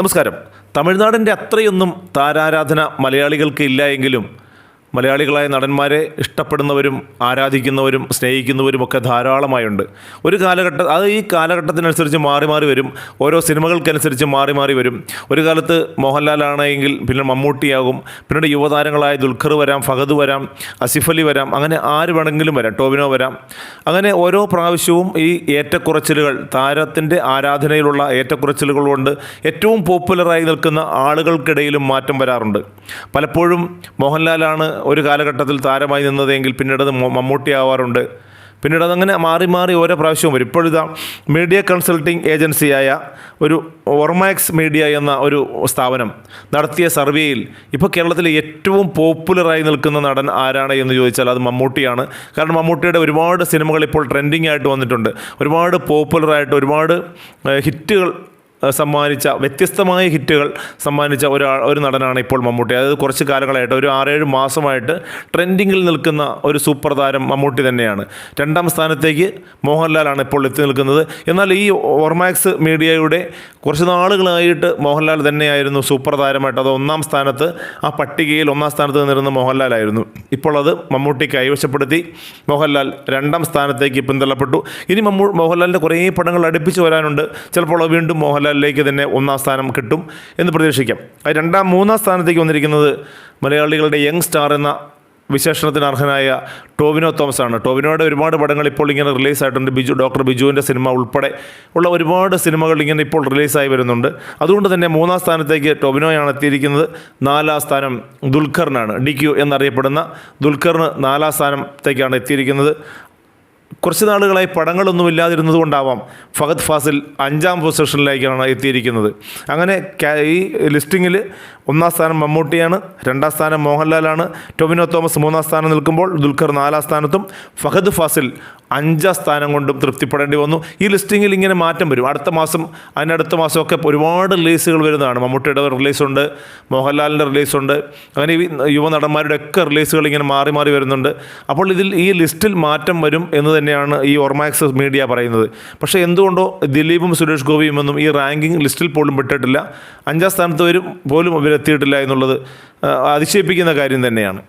നമസ്കാരം. തമിഴ്നാടിന്റെ അത്രയൊന്നും താരാരാധന മലയാളികൾക്ക് ഇല്ല എങ്കിലും മലയാളികളായ നടന്മാരെ ഇഷ്ടപ്പെടുന്നവരും ആരാധിക്കുന്നവരും സ്നേഹിക്കുന്നവരും ഒക്കെ ധാരാളമായുണ്ട്. ഒരു കാലഘട്ടം അത് ഈ കാലഘട്ടത്തിനനുസരിച്ച് മാറി മാറി വരും. ഓരോ സിനിമകൾക്കനുസരിച്ച് മാറി മാറി വരും. ഒരു കാലത്ത് മോഹൻലാലാണെങ്കിൽ പിന്നെ മമ്മൂട്ടിയാകും. പിന്നീട് യുവതാരങ്ങളായ ദുൽഖർ വരാം ഫഹദ് വരാം അസിഫ് അലി വരാം അങ്ങനെ ആര് വേണമെങ്കിലും വരാം ടോവിനോ വരാം. അങ്ങനെ ഓരോ പ്രാവശ്യവും ഈ ഏറ്റക്കുറച്ചിലുകൾ താരത്തിന്റെ ആരാധനയിലുള്ള ഏറ്റക്കുറച്ചിലുകൾ കൊണ്ട് ഏറ്റവും പോപ്പുലറായി നിൽക്കുന്ന ആളുകൾക്കിടയിലും മാറ്റം വരാറുണ്ട്. പലപ്പോഴും മോഹൻലാലാണ് ഒരു കാലഘട്ടത്തിൽ താരമായി നിന്നതെങ്കിൽ പിന്നീട് മമ്മൂട്ടി ആവാറുണ്ട് പിന്നീട് അതങ്ങനെ മാറി മാറി ഓരോ പ്രാവശ്യവും വരും. ഇപ്പോഴിതാ മീഡിയ കൺസൾട്ടിംഗ് ഏജൻസിയായ ഒരു ഓർമാക്സ് മീഡിയ എന്ന ഒരു സ്ഥാപനം നടത്തിയ സർവേയിൽ ഇപ്പോൾ കേരളത്തിലെ ഏറ്റവും പോപ്പുലറായി നിൽക്കുന്ന നടൻ ആരാണ് എന്ന് ചോദിച്ചാൽ അത് മമ്മൂട്ടിയാണ്. കാരണം മമ്മൂട്ടിയുടെ ഒരുപാട് സിനിമകൾ ഇപ്പോൾ ട്രെൻഡിങ് ആയിട്ട് വന്നിട്ടുണ്ട്. ഒരുപാട് പോപ്പുലറായിട്ട് ഒരുപാട് ഹിറ്റുകൾ സമ്മാനിച്ച വ്യത്യസ്തമായ ഹിറ്റുകൾ സമ്മാനിച്ച ഒരാൾ ഒരു നടനാണ് ഇപ്പോൾ മമ്മൂട്ടി. അതായത് കുറച്ച് കാലങ്ങളായിട്ട് ഒരു ആറേഴ് മാസമായിട്ട് ട്രെൻഡിങ്ങിൽ നിൽക്കുന്ന ഒരു സൂപ്പർ താരം മമ്മൂട്ടി തന്നെയാണ്. രണ്ടാം സ്ഥാനത്തേക്ക് മോഹൻലാലാണ് ഇപ്പോൾ എത്തി നിൽക്കുന്നത്. എന്നാൽ ഈ ഓർമാക്സ് മീഡിയയുടെ കുറച്ച് നാളുകളായിട്ട് മോഹൻലാൽ തന്നെയായിരുന്നു സൂപ്പർ താരമായിട്ട്. അത് ഒന്നാം സ്ഥാനത്ത് ആ പട്ടികയിൽ ഒന്നാം സ്ഥാനത്ത് നിന്നിരുന്ന മോഹൻലാലായിരുന്നു. ഇപ്പോൾ അത് മമ്മൂട്ടി കൈവശപ്പെടുത്തി. മോഹൻലാൽ രണ്ടാം സ്ഥാനത്തേക്ക് പിന്തള്ളപ്പെട്ടു. ഇനി മമ്മൂ മോഹൻലാലിന്റെ കുറേ പടങ്ങൾ അടുപ്പിച്ച് വരാനുണ്ട്. ചിലപ്പോൾ വീണ്ടും വീണ്ടും മോഹൻലാലിലേക്ക് തന്നെ ഒന്നാം സ്ഥാനം കിട്ടും എന്ന് പ്രതീക്ഷിക്കാം. രണ്ടാം മൂന്നാം സ്ഥാനത്തേക്ക് വന്നിരിക്കുന്നത് മലയാളികളുടെ യങ് സ്റ്റാർ എന്ന വിശേഷണത്തിന് അർഹനായ ടോവിനോ തോമസ് ആണ് ടോവിനോയുടെ ഒരുപാട് പടങ്ങൾ ഇപ്പോൾ ഇങ്ങനെ റിലീസ് ആയിട്ടുണ്ട് ബിജു ഡോക്ടർ ബിജുവിന്റെ സിനിമ ഉൾപ്പെടെ ഉള്ള ഒരുപാട് സിനിമകൾ ഇങ്ങനെ ഇപ്പോൾ റിലീസായി വരുന്നുണ്ട്. അതുകൊണ്ട് തന്നെ മൂന്നാം സ്ഥാനത്തേക്ക് ടോവിനോയാണ് എത്തിയിരിക്കുന്നത്. നാലാം സ്ഥാനം ദുൽഖറിനാണ്. ഡി ക്യു എന്നറിയപ്പെടുന്ന ദുൽഖറിന് നാലാം സ്ഥാനത്തേക്കാണ് എത്തിയിരിക്കുന്നത്. കുറച്ച് നാളുകളായി പടങ്ങളൊന്നും ഇല്ലാതിരുന്നത് കൊണ്ടാവാം ഫഹദ് ഫാസിൽ അഞ്ചാം പൊസിഷനിലേക്കാണ് എത്തിയിരിക്കുന്നത്. അങ്ങനെ ഈ ലിസ്റ്റിങ്ങിൽ ഒന്നാം സ്ഥാനം മമ്മൂട്ടിയാണ് രണ്ടാം സ്ഥാനം മോഹൻലാലാണ് ടൊവിനോ തോമസ് മൂന്നാം സ്ഥാനം നിൽക്കുമ്പോൾ ദുൽഖർ നാലാം സ്ഥാനത്തും ഫഹദ് ഫാസിൽ അഞ്ചാം സ്ഥാനം കൊണ്ടും തൃപ്തിപ്പെടേണ്ടി വന്നു. ഈ ലിസ്റ്റിങ്ങിൽ ഇങ്ങനെ മാറ്റം വരും. അടുത്ത മാസം അതിനടുത്ത മാസമൊക്കെ ഒരുപാട് റിലീസുകൾ വരുന്നതാണ്. മമ്മൂട്ടിയുടെ റിലീസുണ്ട് മോഹൻലാലിന്റെ റിലീസുണ്ട് അങ്ങനെ ഈ യുവനടന്മാരുടെ ഒക്കെ റിലീസുകൾ ഇങ്ങനെ മാറി മാറി വരുന്നുണ്ട്. അപ്പോൾ ഇതിൽ ഈ ലിസ്റ്റിൽ മാറ്റം വരും എന്ന് തന്നെയാണ് ഈ ഓർമാക്സ് മീഡിയ പറയുന്നത്. പക്ഷേ എന്തുകൊണ്ടോ ദിലീപും സുരേഷ് ഗോപിയും ഒന്നും ഈ റാങ്കിങ് ലിസ്റ്റിൽ പോലും പെട്ടിട്ടില്ല അഞ്ചാം സ്ഥാനത്ത് വരും പോലും അവരെത്തിയിട്ടില്ല എന്നുള്ളത് അതിശയിപ്പിക്കുന്ന കാര്യം തന്നെയാണ്.